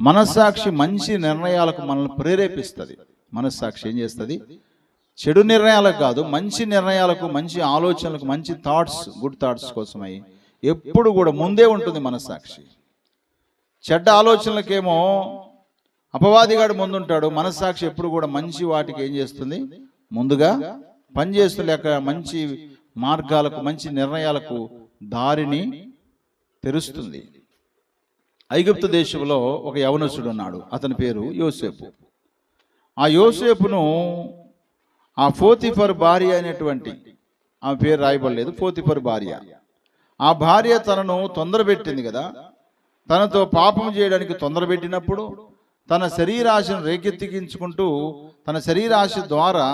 మనస్సాక్షి మంచి నిర్ణయాలకు మనల్ని ప్రేరేపిస్తుంది. మనస్సాక్షి ఏం చేస్తుంది? చెడు నిర్ణయాలకు కాదు మంచి నిర్ణయాలకు మంచి ఆలోచనలకు మంచి థాట్స్ గుడ్ థాట్స్ కోసమై ఎప్పుడు కూడా ముందే ఉంటుంది మనస్సాక్షి. చెడ్డ ఆలోచనలకేమో అపవాదిగాడు ముందుంటాడు మనస్సాక్షి ఎప్పుడు కూడా మంచి వాటికి ఏం చేస్తుంది? ముందుగా పనిచేస్తులేక మంచి మార్గాలకు మంచి నిర్ణయాలకు దారిని తెరుస్తుంది. ఐగుప్తు దేశంలో ఒక యవనసుడు ఉన్నాడు అతని పేరు యోసేపు. ఆ యోసేపును ఆ ఫోతిఫర్ భార్య అనేటువంటి ఆమె పేరు రాయబడలేదు ఫోతిఫర్ భార్య. ఆ భార్య తనను తొందర పెట్టింది కదా. తనతో పాపం చేయడానికి తొందర పెట్టినప్పుడు తన శరీరాశను రేకెత్తికించుకుంటూ తన శరీరాశ ద్వారా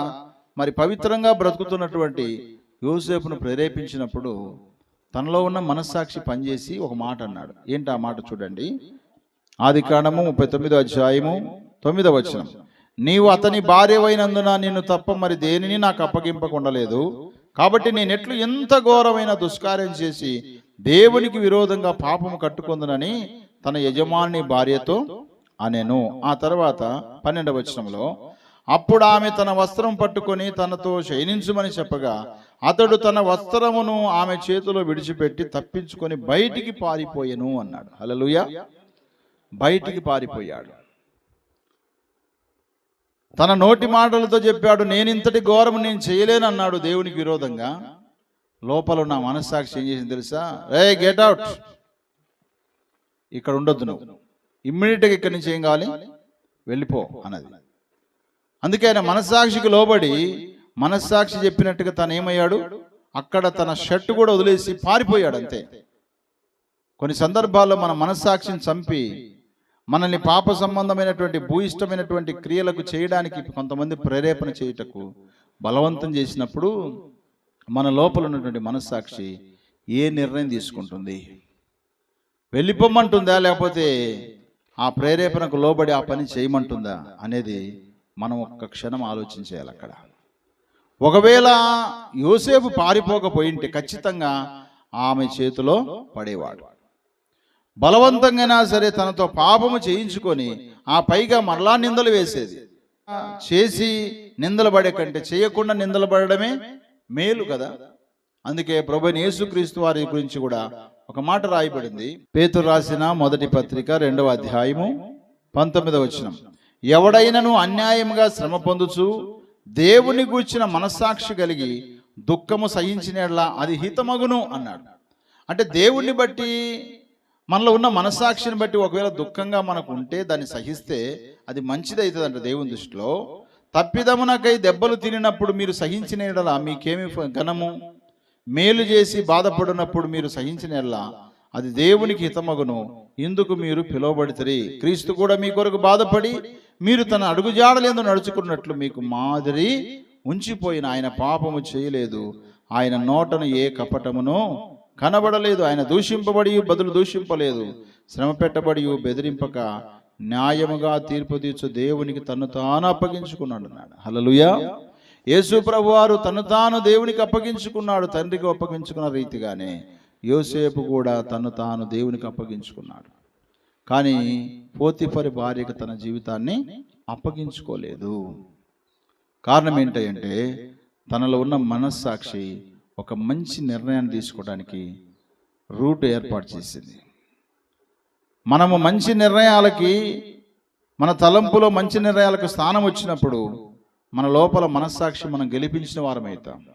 మరి పవిత్రంగా బ్రతుకుతున్నటువంటి యోసేపును ప్రేరేపించినప్పుడు తనలో ఉన్న మనస్సాక్షి పనిచేసి ఒక మాట అన్నాడు. ఏంటి ఆ మాట చూడండి? ఆది కాండము ముప్పై తొమ్మిదో అధ్యాయము తొమ్మిదో వచనం. నీవు అతని భార్యవైనందున నిన్ను తప్ప మరి దేనిని నాకు అప్పగింపకుండలేదు. కాబట్టి నేను ఎంత ఘోరమైన దుష్కార్యం చేసి దేవునికి విరోధంగా పాపము కట్టుకుందునని తన యజమాని భార్యతో అనెను. ఆ తర్వాత పన్నెండవ వచనంలో అప్పుడు ఆమె తన వస్త్రం పట్టుకొని తనతో శయనించుమని చెప్పగా అతడు తన వస్త్రమును ఆమె చేతిలో విడిచిపెట్టి తప్పించుకొని బయటికి పారిపోయెను అన్నాడు. హలలుయ బయటికి పారిపోయాడు. తన నోటి మాటలతో చెప్పాడు నేను ఇంతటి ఘోరం నేను చేయలేనన్నాడు దేవునికి విరోధంగా. లోపల ఉన్న మనస్సాక్షి ఏం చేసింది తెలుసా? రే గెట్ అవుట్. ఇక్కడ ఉండొద్దు నువ్వు. ఇమ్మీడియట్గా ఇక్కడి నుంచి ఏం కావాలి? వెళ్ళిపో అన్నది. అందుకే ఆయన మనస్సాక్షికి లోబడి మనస్సాక్షి చెప్పినట్టుగా తను ఏమయ్యాడు? అక్కడ తన షర్ట్ కూడా వదిలేసి పారిపోయాడు అంతే. కొన్ని సందర్భాల్లో మన మనస్సాక్షిని చంపి మనల్ని పాప సంబంధమైనటువంటి భూయిష్టమైనటువంటి క్రియలకు చేయడానికి కొంతమంది ప్రేరేపణ చేయుటకు బలవంతం చేసినప్పుడు మన లోపల ఉన్నటువంటి మనస్సాక్షి ఏ నిర్ణయం తీసుకుంటుంది? వెళ్ళిపోమంటుందా? లేకపోతే ఆ ప్రేరేపణకు లోబడి ఆ పని చేయమంటుందా? అనేది మనం ఒక్క క్షణం ఆలోచించేయాలి అక్కడ. ఒకవేళ యోసేపు పారిపోకపోయింటే ఖచ్చితంగా ఆమె చేతిలో పడేవాడు. బలవంతంగా సరే తనతో పాపము చేయించుకొని ఆ పైగా మరలా నిందలు వేసేది. చేసి నిందలు పడే కంటే చేయకుండా నిందలు పడడమే మేలు కదా. అందుకే ప్రభుని యేసుక్రీస్తు వారి గురించి కూడా ఒక మాట రాయబడింది. పేతురు రాసిన మొదటి పత్రిక రెండవ అధ్యాయము పంతొమ్మిదవ వచనం. ఎవడైనను అన్యాయముగా శ్రమ పొందుచు దేవుని గూర్చిన మనస్సాక్షి కలిగి దుఃఖము సహించినట్లా అది హితమగును అన్నాడు. అంటే దేవుణ్ణి బట్టి మనలో ఉన్న మనస్సాక్షిని బట్టి ఒకవేళ దుఃఖంగా మనకు ఉంటే దాన్ని సహిస్తే అది మంచిది దేవుని దృష్టిలో. తప్పిదమునకై దెబ్బలు తినినప్పుడు మీరు సహించిన యెడల మీకేమి ఘనము? మేలు చేసి బాధపడినప్పుడు మీరు సహించిన ఎడల అది దేవునికి హితమగును. ఇందుకు మీరు పిలువబడితే క్రీస్తు కూడా మీ కొరకు బాధపడి మీరు తన అడుగుజాడలేందు నడుచుకున్నట్లు మీకు మాదిరి ఉంచిపోయిన ఆయన పాపము చేయలేదు. ఆయన నోటను ఏ కపటమును కనబడలేదు. ఆయన దూషింపబడి బదులు దూషింపలేదు. శ్రమ పెట్టబడి బెదిరింపక న్యాయముగా తీర్పు తీర్చు దేవునికి తను తాను అప్పగించుకున్నాడు అన్నాడు. హలలుయా యేసు ప్రభు వారు తను తాను దేవునికి అప్పగించుకున్నాడు. తండ్రికి అప్పగించుకున్న రీతిగానే యోసేపు కూడా తను తాను దేవునికి అప్పగించుకున్నాడు. కానీ పోతిఫరి భార్యకు తన జీవితాన్ని అప్పగించుకోలేదు. కారణం ఏంటంటే తనలో ఉన్న మనస్సాక్షి ఒక మంచి నిర్ణయాన్ని తీసుకోవడానికి రూట్ ఏర్పాటు చేసింది. మనము మంచి నిర్ణయాలకి మన తలంపులో మంచి నిర్ణయాలకు స్థానం వచ్చినప్పుడు మన లోపల మనస్సాక్షి మనం గెలిపించిన వారమవుతాం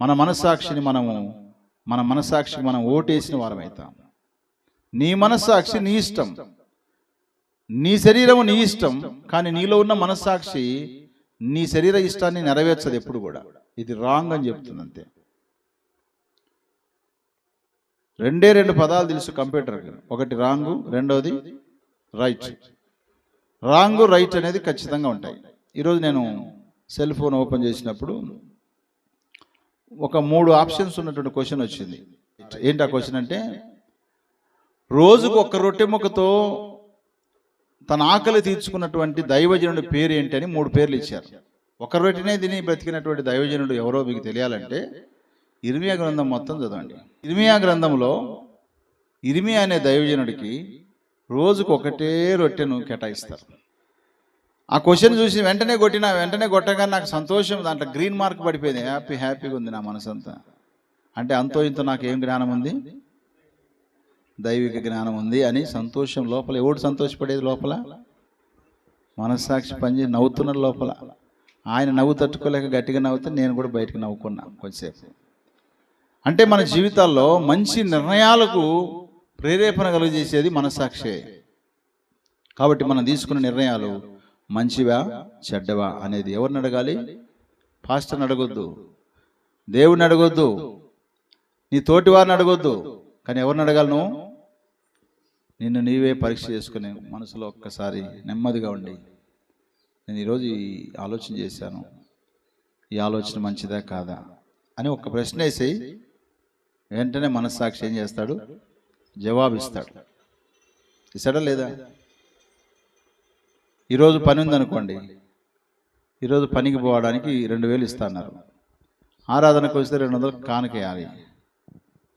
మన మనస్సాక్షిని మనము మన మనస్సాక్షికి మనం ఓటేసిన వారమవుతాం నీ మనస్సాక్షి నీ ఇష్టం. నీ శరీరము నీ ఇష్టం కానీ నీలో ఉన్న మనస్సాక్షి నీ శరీర ఇష్టాన్ని నెరవేర్చదు ఎప్పుడు కూడా. ఇది రాంగ్ అని చెప్తుంది అంతే. రెండే రెండు పదాలు తెలుసు కంప్యూటర్కి ఒకటి రాంగు రెండవది రైట్. రాంగు రైట్ అనేది ఖచ్చితంగా ఉంటాయి. ఈరోజు నేను సెల్ ఫోన్ ఓపెన్ చేసినప్పుడు ఒక మూడు ఆప్షన్స్ ఉన్నటువంటి క్వశ్చన్ వచ్చింది. ఏంటి ఆ క్వశ్చన్ అంటే రోజుకు ఒక్క రొట్టె ముక్కతో తన ఆకలి తీర్చుకున్నటువంటి దైవజనుడి పేరు ఏంటి అని మూడు పేర్లు ఇచ్చారు. ఒక రొట్టెనే తిని బ్రతికినటువంటి దైవజనుడు ఎవరో మీకు తెలియాలంటే ఇర్మియా గ్రంథం మొత్తం చదవండి. ఇర్మియా గ్రంథంలో ఇర్మియా అనే దైవజనుడికి రోజుకు ఒకటే రొట్టెను కేటాయిస్తారు. ఆ క్వశ్చన్ చూసి వెంటనే కొట్టిన వెంటనే కొట్టగానే నాకు సంతోషం దాంట్లో గ్రీన్ మార్క్ పడిపోయింది. హ్యాపీ హ్యాపీగా ఉంది నా మనసంతా. అంటే అంతో ఇంత నాకు ఏం జ్ఞానం ఉంది? దైవిక జ్ఞానం ఉంది అని సంతోషం లోపల. ఎవడు సంతోషపడేది లోపల? మనస్సాక్షి పని నవ్వుతున్న లోపల. ఆయన నవ్వు తట్టుకోలేక గట్టిగా నవ్వుతే నేను కూడా బయటకు నవ్వుకున్నా కొంచెంసేపు. అంటే మన జీవితాల్లో మంచి నిర్ణయాలకు ప్రేరేపణ కలుగజేసేది మనస్సాక్షే. కాబట్టి మనం తీసుకున్న నిర్ణయాలు మంచివా చెడ్డవా అనేది ఎవరిని అడగాలి? పాస్టర్ని అడగొద్దు. దేవుడిని అడగొద్దు. నీ తోటి వారిని అడగొద్దు. కానీ ఎవరిని అడగాలి నువ్వు? నిన్ను నీవే పరీక్ష చేసుకునే మనసులో ఒక్కసారి నెమ్మదిగా ఉండి. నేను ఈరోజు ఈ ఆలోచన చేశాను. ఈ ఆలోచన మంచిదా కాదా అని ఒక ప్రశ్న వేసి వెంటనే మనస్సాక్షి ఏం చేస్తాడు? జవాబిస్తాడు. ఇస్తాడా లేదా? ఈరోజు పని ఉందనుకోండి. ఈరోజు పనికి పోవడానికి రెండు వేలు ఇస్తున్నారు ఆరాధనకు వస్తే రెండు వందలు కానుకేయాలి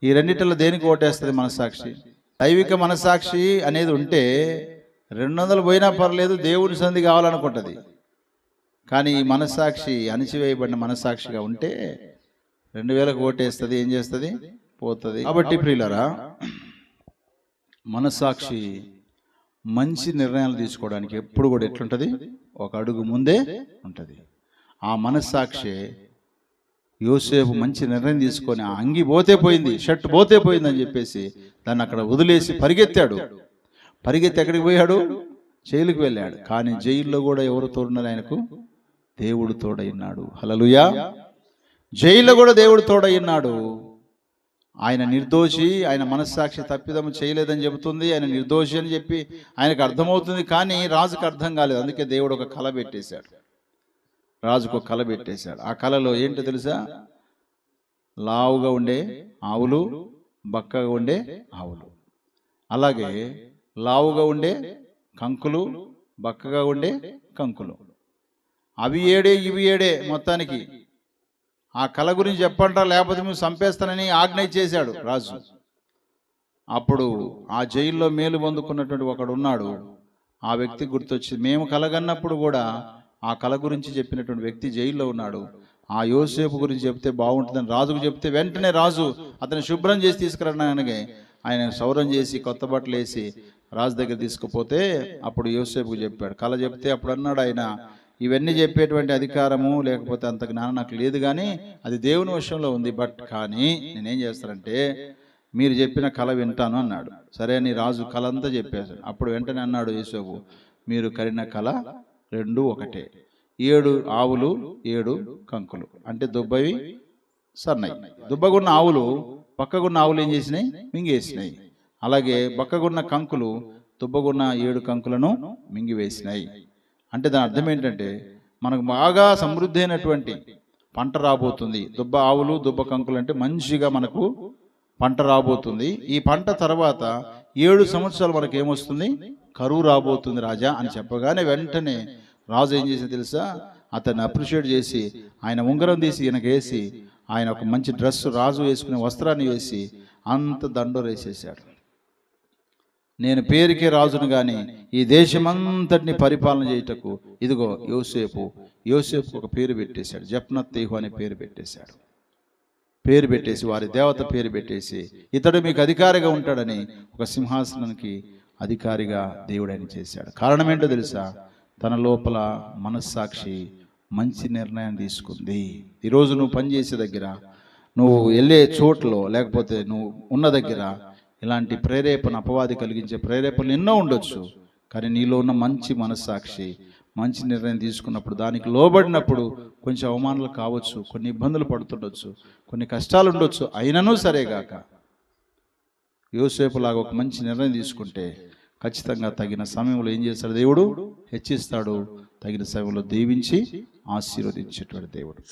ఈ రెండిటిలో దేనికి ఓటేస్తుంది మనస్సాక్షి? దైవిక మనస్సాక్షి అనేది ఉంటే రెండు వందలు పోయినా పర్లేదు దేవుడి సంధి కావాలనుకుంటుంది. కానీ ఈ మనస్సాక్షి అణిచివేయబడిన మనస్సాక్షిగా ఉంటే రెండు వేలకు ఓటేస్తుంది ఏం చేస్తుంది? పోతుంది. కాబట్టి ప్రియులరా మనస్సాక్షి మంచి నిర్ణయాలు తీసుకోవడానికి ఎప్పుడు కూడా ఎట్లుంటుంది? ఒక అడుగు ముందే ఉంటుంది. ఆ మనస్సాక్షి యోసేపు మంచి నిర్ణయం తీసుకొని ఆ అంగి పోతే పోయింది షర్ట్ పోతే పోయింది అని చెప్పేసి దాన్ని అక్కడ వదిలేసి పరిగెత్తాడు. పరిగెత్తి ఎక్కడికి పోయాడు? జైలుకి వెళ్ళాడు. కానీ జైల్లో కూడా ఎవరు తోడున్నారు ఆయనకు? దేవుడు తోడైనాడు హలలుయా జైల్లో కూడా దేవుడు తోడైనాడు ఆయన నిర్దోషి ఆయన మనస్సాక్షి తప్పిదము చేయలేదని చెబుతుంది. ఆయన నిర్దోషి అని చెప్పి ఆయనకు అర్థమవుతుంది కానీ రాజుకు అర్థం కాలేదు. అందుకే దేవుడు ఒక కళ పెట్టేశాడు. రాజుకు కళ పెట్టేశాడు. ఆ కళలో ఏంటో తెలుసా? లావుగా ఉండే ఆవులు బక్కగా ఉండే ఆవులు. అలాగే లావుగా ఉండే కంకులు బక్కగా ఉండే కంకులు. అవి ఏడే ఇవి ఏడే మొత్తానికి. ఆ కళ గురించి చెప్పంటా లేకపోతే మేము చంపేస్తానని ఆజ్ఞ చేశాడు రాజు. అప్పుడు ఆ జైల్లో మేలు పొందుకున్నటువంటి ఒకడు ఉన్నాడు. ఆ వ్యక్తి గుర్తొచ్చింది. మేము కలగన్నప్పుడు కూడా ఆ కళ గురించి చెప్పినటువంటి వ్యక్తి జైల్లో ఉన్నాడు. ఆ యోసేపు గురించి చెప్తే బాగుంటుందని రాజుకు చెప్తే వెంటనే రాజు అతను శుభ్రం చేసి తీసుకురానగానే ఆయన సౌరం చేసి కొత్త బట్టలు వేసి రాజు దగ్గర తీసుకుపోతే అప్పుడు యోసేపుకు చెప్పాడు. కళ చెప్తే అప్పుడు అన్నాడు ఆయన ఇవన్నీ చెప్పేటువంటి అధికారము లేకపోతే అంత జ్ఞానం నాకు లేదు కానీ అది దేవుని విషయంలో ఉంది. బట్ కానీ నేనేం చేస్తానంటే మీరు చెప్పిన కళ వింటాను అన్నాడు. సరే అని రాజు కళ అంతా చెప్పేశాడు. అప్పుడు వెంటనే అన్నాడు యేసేపు మీరు కరిన కళ రెండు ఒకటే. ఏడు ఆవులు ఏడు కంకులు. అంటే దుబ్బవి సన్నయి. దుబ్బగున్న ఆవులు పక్కగున్న ఆవులు ఏం చేసినాయి? మింగేసినాయి. అలాగే పక్కగున్న కంకులు దుబ్బగున్న ఏడు కంకులను మింగివేసినాయి. అంటే దాని అర్థం ఏంటంటే మనకు బాగా సమృద్ధి అయినటువంటి పంట రాబోతుంది. దుబ్బ ఆవులు దుబ్బ కంకులు అంటే మంచిగా మనకు పంట రాబోతుంది. ఈ పంట తర్వాత ఏడు సంవత్సరాలు మనకి ఏమొస్తుంది కరువు రాబోతుంది రాజా అని చెప్పగానే వెంటనే రాజు ఏం చేసింది తెలుసా? అతన్ని అప్రిషియేట్ చేసి ఆయన ఉంగరం తీసి ఈయనకు వేసి ఆయన ఒక మంచి డ్రెస్ రాజు వేసుకునే వస్త్రాన్ని వేసి అంత దండోరు వేసేసాడు. నేను పేరుకే రాజును కానీ ఈ దేశమంతటిని పరిపాలన చేయుటకు ఇదిగో యోసేపు యోసేపు ఒక పేరు పెట్టేశాడు. జప్నత్తేహు అనే పేరు పెట్టేశాడు. పేరు పెట్టేసి వారి దేవత పేరు పెట్టేసి ఇతడు మీకు అధికారిగా ఉంటాడని ఒక సింహాసనానికి అధికారిగా దేవుడని చేశాడు. కారణం ఏంటో తెలుసా? తన లోపల మనస్సాక్షి మంచి నిర్ణయం తీసుకుంది. ఈరోజు నువ్వు పనిచేసే దగ్గర నువ్వు వెళ్ళే చోట్లో లేకపోతే నువ్వు ఉన్న దగ్గర ఇలాంటి ప్రేరేపణ అపవాది కలిగించే ప్రేరేపణలు ఎన్నో ఉండొచ్చు. కానీ నీలో ఉన్న మంచి మనస్సాక్షి మంచి నిర్ణయం తీసుకున్నప్పుడు దానికి లోబడినప్పుడు కొంచెం అవమానాలు కావచ్చు కొన్ని ఇబ్బందులు పడుతుండొచ్చు కొన్ని కష్టాలు ఉండొచ్చు. అయినను సరేగాక. యోసేపులాగా ఒక మంచి నిర్ణయం తీసుకుంటే ఖచ్చితంగా తగిన సమయంలో ఏం చేస్తాడు దేవుడు? హెచ్చిస్తాడు. తగిన సమయంలో దీవించి ఆశీర్వదించేటువంటి దేవుడు.